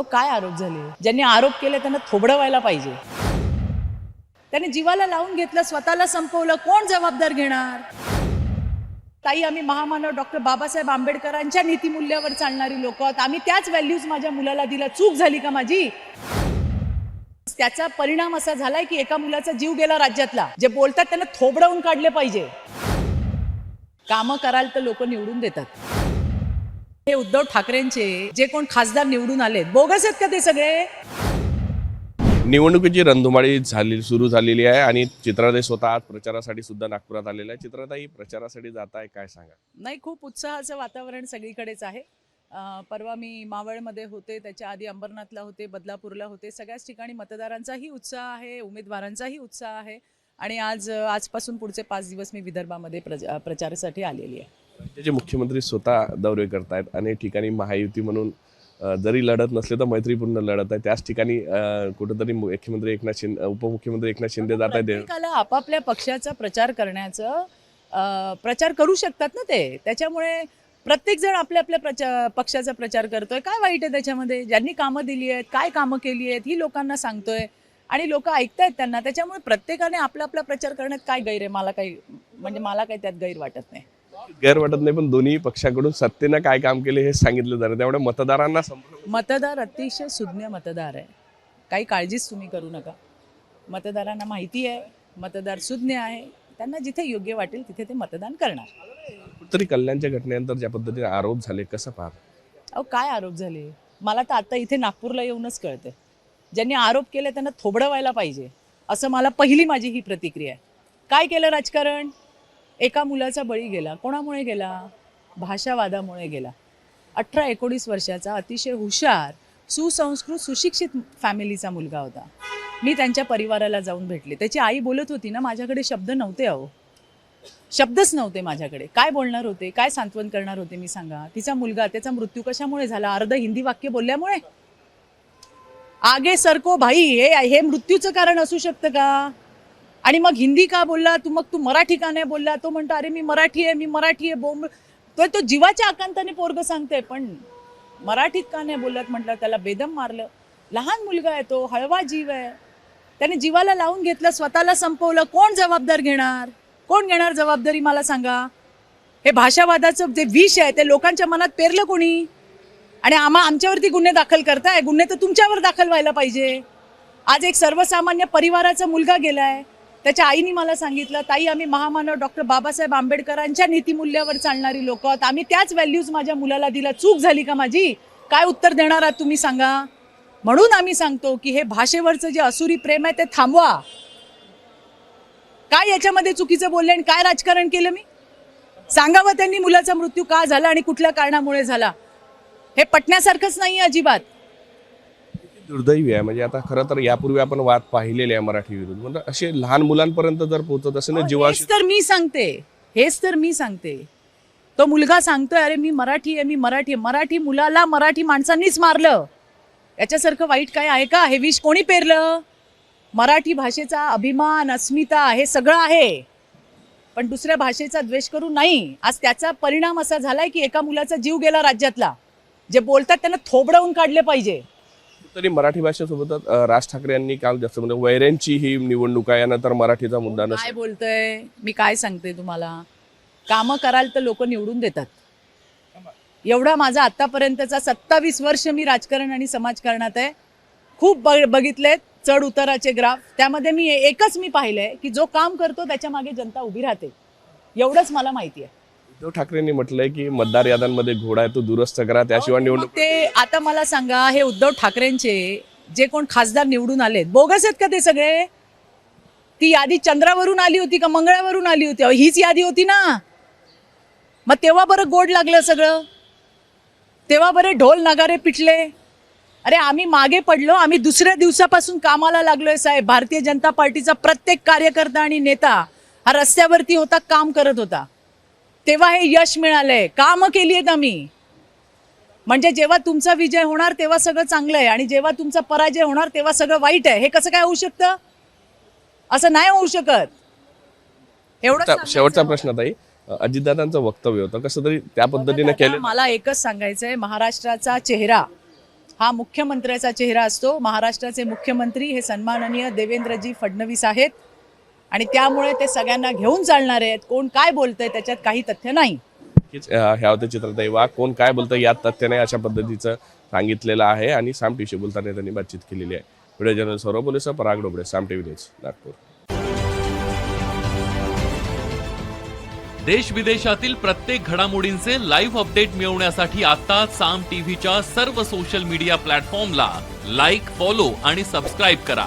अहो काय आरोप झाले? ज्यांनी आरोप केले त्यांना थोबडं व्हायला पाहिजे. त्याने जीवाला लावून घेतलं स्वतःला संपवलं कोण जबाबदार घेणार? ताई आम्ही महामानव डॉक्टर बाबासाहेब आंबेडकरांच्या नीतिमूल्यावर चालणारी लोक आहोत. आम्ही त्याच व्हॅल्यूज माझ्या मुलाला दिल्या चूक झाली का माझी? त्याचा परिणाम असा झालाय की एका मुलाचा जीव गेला राज्यातला. जे बोलतात त्यांना थोबडवून काढले पाहिजे. कामं कराल तर लोक निवडून देतात. हे उद्धव ठाकरेंचे जे कोण खासदार निवडून आलेत बोगस आहेत का ते सगळे? निवडणुकीची रणधुमाळी झाली सुरू झालेली आहे आणि चित्राताई स्वतः आज प्रचारासाठी सुद्धा नागपुरात आलेल्या आहे चित्राताई प्रचारासाठी जात आहे काय सांगा? नाही खूप उत्साहाचं वातावरण सगळीकडेच आहे. परवा मी मावळमध्ये होते त्याच्या आधी अंबरनाथला होते बदलापूरला होते. सगळ्याच ठिकाणी मतदारांचाही उत्साह आहे उमेदवारांचाही उत्साह आहे. आणि आज आजपासून पुढचे पाच दिवस मी विदर्भामध्ये प्रचारासाठी आलेली आहे. राज्याचे मुख्यमंत्री स्वतः दौरे करतायत अनेक ठिकाणी महायुती म्हणून जरी लढत नसले तर मैत्रीपूर्ण लढत आहे. त्याच ठिकाणी कुठेतरी मुख्यमंत्री एकनाथ शिंदे उपमुख्यमंत्री एकनाथ शिंदे जात आहेत. त्याला आपापल्या पक्षाचा प्रचार करण्याचं प्रचार करू शकतात ना ते? त्याच्यामुळे प्रत्येक जण आपल्या आपल्या प्रचार पक्षाचा प्रचार करतोय. काय वाईट आहे त्याच्यामध्ये? ज्यांनी कामं दिली आहेत काय कामं केली आहेत ही लोकांना सांगतोय. आणि लोक ऐकतायत त्यांना. त्याच्यामुळे प्रत्येकाने आपला आपला प्रचार करण्यात काय गैर आहे? मला काही म्हणजे मला काही त्यात गैर वाटत नाही. गैर वाटत नाही पण दोन्ही पक्षाकडून सत्तेनं काय काम केले हे सांगितलं जातं. त्यामुळे मतदारांना मतदार अतिशय सुज्ञ मतदार आहे. काही काळजीच तुम्ही करू नका. मतदारांना माहिती आहे मतदार सुज्ञ आहे. त्यांना जिथे योग्य वाटेल तिथे ते मतदान करणार. कुठेतरी कल्याणच्या घटनेनंतर ज्या पद्धतीने आरोप झाले कसं पाहत? अहो काय आरोप झाले? मला तर आता इथे नागपूरला येऊनच कळते ज्यांनी आरोप केले त्यांना थोबडं व्हायला पाहिजे. असं मला पहिली माझी ही प्रतिक्रिया आहे. काय केलं राजकारण? एका मुलाचा बळी गेला. कोणामुळे गेला? भाषावादामुळे गेला. अठरा एकोणीस वर्षाचा अतिशय हुशार सुसंस्कृत सुशिक्षित फॅमिलीचा मुलगा होता. मी त्यांच्या परिवाराला जाऊन भेटले. त्याची आई बोलत होती ना माझ्याकडे शब्द नव्हते अहो. शब्दच नव्हते माझ्याकडे. काय बोलणार होते? काय सांत्वन करणार होते मी सांगा. तिचा मुलगा त्याचा मृत्यू कशामुळे झाला? अर्ध हिंदी वाक्य बोलल्यामुळे? आगे सरको भाई हे हे मृत्यूचं कारण असू शकतं का? आणि मग हिंदी का बोलला? तू मग तू मराठी का नाही बोलला? तो म्हणतो अरे मी मराठी आहे मी मराठी आहे बोंब तो तो जीवाच्या आकांताने पोरग सांगते पण मराठीत का नाही बोलत? म्हटलं त्याला बेदम मारलं. लहान मुलगा आहे तो हळवा जीव आहे. त्याने जीवाला लावून घेतलं स्वतःला संपवलं. कोण जबाबदार घेणार? कोण घेणार जबाबदारी मला सांगा? हे भाषावादाचं जे विष आहे ते लोकांच्या मनात पेरलं कोणी? आणि आम्हा आमच्यावरती गुन्हे दाखल करताय? गुन्हे तर तुमच्यावर दाखल व्हायला पाहिजे. आज एक सर्वसामान्य परिवाराचा मुलगा गेलाय. त्याच्या आईने मला सांगितलं ताई आम्ही महामानव डॉक्टर बाबासाहेब आंबेडकरांच्या नीतिमूल्यावर चालणारी लोक आहोत. आम्ही त्याच व्हॅल्यूज माझ्या मुलाला दिल्या. चूक झाली का माझी? काय उत्तर देणार आहात तुम्ही सांगा. म्हणून आम्ही सांगतो की हे भाषेवरचं जे असुरी प्रेम आहे ते थांबवा. काय याच्यामध्ये चुकीचं बोलले आणि काय राजकारण केलं मी? सांगावं त्यांनी मुलाचा मृत्यू का झाला आणि कुठल्या कारणामुळे झाला? हे पटण्यासारखंच नाही अजिबात. दुर्दैवी आहे. म्हणजे आता खरं तर यापूर्वी आपण वाद पाहिलेले आहे मराठी विरुद्ध म्हणजे असे लहान मुलांपर्यंत जर पोहोचत असेल ना जीवाशी हेच तर मी सांगते. हेच तर मी सांगते. तो मुलगा सांगतोय अरे मी मराठी आहे मी मराठी आहे. मराठी मुलाला मराठी माणसांनीच मारलं. याच्यासारखं वाईट काय आहे का? हे विष कोणी पेरलं? मराठी भाषेचा अभिमान अस्मिता हे सगळं आहे. पण दुसऱ्या भाषेचा द्वेष करू नाही. आज त्याचा परिणाम असा झालाय की एका मुलाचा जीव गेला राज्यातला. जे बोलतात त्यांना थोबडवून काढले पाहिजे. तरी मराठी भाषेसोबतच अं, राज ठाकरे यांनी काल जास्त म्हणजे वैऱ्यांची ही निवडणूक आहे यानंतर मराठीचा मुद्दा नसेल. काय बोलतोय? मी काय सांगते तुम्हाला? कामं कराल तर लोक निवडून देतात. एवढा माझा आतापर्यंतचा सत्तावीस वर्ष मी राजकारण आणि समाजकारणात आहे. खूप बघ बघितलेत चढ उताराचे ग्राफ. त्यामध्ये मी एकच मी पाहिलंय की जो काम करतो त्याच्यामागे जनता उभी राहते. एवढंच मला माहिती आहे. उद्धव ठाकरेंनी म्हटलंय की मतदार याद्यांमध्ये घोडा आहे तो दुरुस्त करा त्याशिवाय निवडणूक ते आता मला सांगा हे उद्धव ठाकरेंचे जे कोण खासदार निवडून आलेत बोगस आहेत का ते सगळे? ती यादी चंद्रावरून आली होती का मंगळावरून आली होती? हीच यादी होती ना. मग तेव्हा बरं गोड लागलं सगळं. तेव्हा बरे ढोल नगारे पिटले. अरे आम्ही मागे पडलो आम्ही दुसऱ्या दिवसापासून कामाला लागलोय साहेब. भारतीय जनता पार्टीचा प्रत्येक कार्यकर्ता आणि नेता हा रस्त्यावरती होता काम करत होता. तेव्हा हे यश मिळालंय. कामं केली आहेत आम्ही. म्हणजे जेव्हा तुमचा विजय होणार तेव्हा सगळं चांगलं आहे. आणि जेव्हा तुमचा पराजय होणार तेव्हा सगळं वाईट आहे. हे कसं काय होऊ शकतं? असं नाही होऊ शकत. एवढं शेवटचा- प्रश्न ताई अजितदादांचं वक्तव्य होतं. कसं तरी त्या पद्धतीने केलं. मला एकच सांगायचंय. महाराष्ट्राचा चेहरा हा मुख्यमंत्र्याचा चेहरा असतो. महाराष्ट्राचे मुख्यमंत्री हे सन्माननीय देवेंद्रजी फडणवीस आहेत. आणि त्यामुळे ते सगळ्यांना घेऊन चालणार आहेत. कोण काय बोलतंय त्याच्यात काही तथ्य नाही. ह्या होते चित्रताई वा कोण काय बोलतं यात तथ्य नाही अशा पद्धतीचं सांगितलेलं आहे आणि साम टीव्हीशी बोलताना त्यांनी बातचीत केलेली आहे. Video journal Saurabh police Parag Doble Saam TV news Nagpur. देश विदेशातील प्रत्येक घडामोडींचे लाईव्ह अपडेट मिळवण्यासाठी आता साम टीव्हीच्या सर्व सोशल मीडिया प्लॅटफॉर्मला लाईक फॉलो आणि सबस्क्राईब करा.